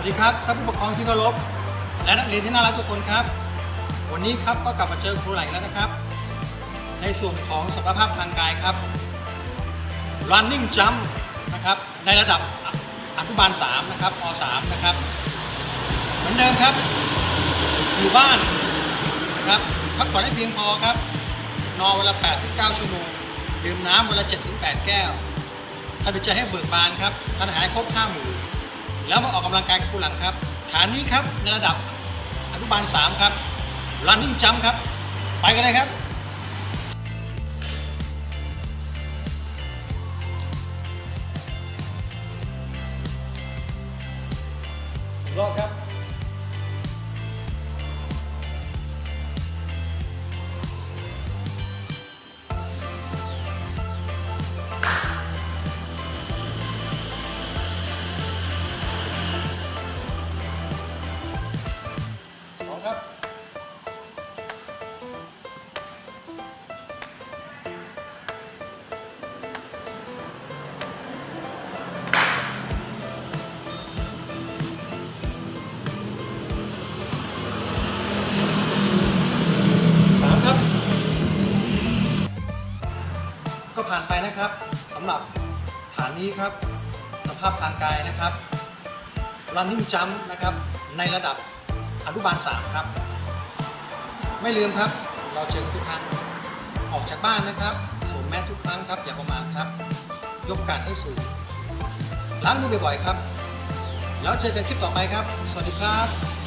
วัสดีครับท่านผู้ปกครองที่เคารพและนักเรียนที่น่ารักทุกคนครับ วันนี้ครับก็กลับมาเจอครูไหลแล้วนะครับ ในส่วนของสุขภาพทางกายครับ running jump นะครับในระดับอนุบาล3นะครับอ3นะครับ เหมือนเดิมครับ อยู่บ้านนะครับพักผ่อนให้เพียงพอครับ นอนวันละ8ถึง9ชั่วโมงดื่มน้ำวันละ7ถึง8แก้วทำจิตใจให้เบิกบานครับทานอาหารครบ5หมู่ แล้วมาออกกำลังกายกับครูหลังครับ ฐานนี้ครับในระดับอนุบาล 3 ครับ running jump ครับ ไปกันเลยครับรอบครับ ผ่านไปนะครับสำหรับฐานนี้ครับ สภาพทางกายนะครับ running jump นะครับ ในระดับอนุบาล 3 ครับ ไม่ลืมครับ เราเจอทุกครั้งออกจากบ้านนะครับสวมแมสทุกครั้งครับ อย่าประมาทครับ ยกการให้สูงล้างมือบ่อยๆครับ แล้วเจอกันคลิปต่อไปครับ สวัสดีครับ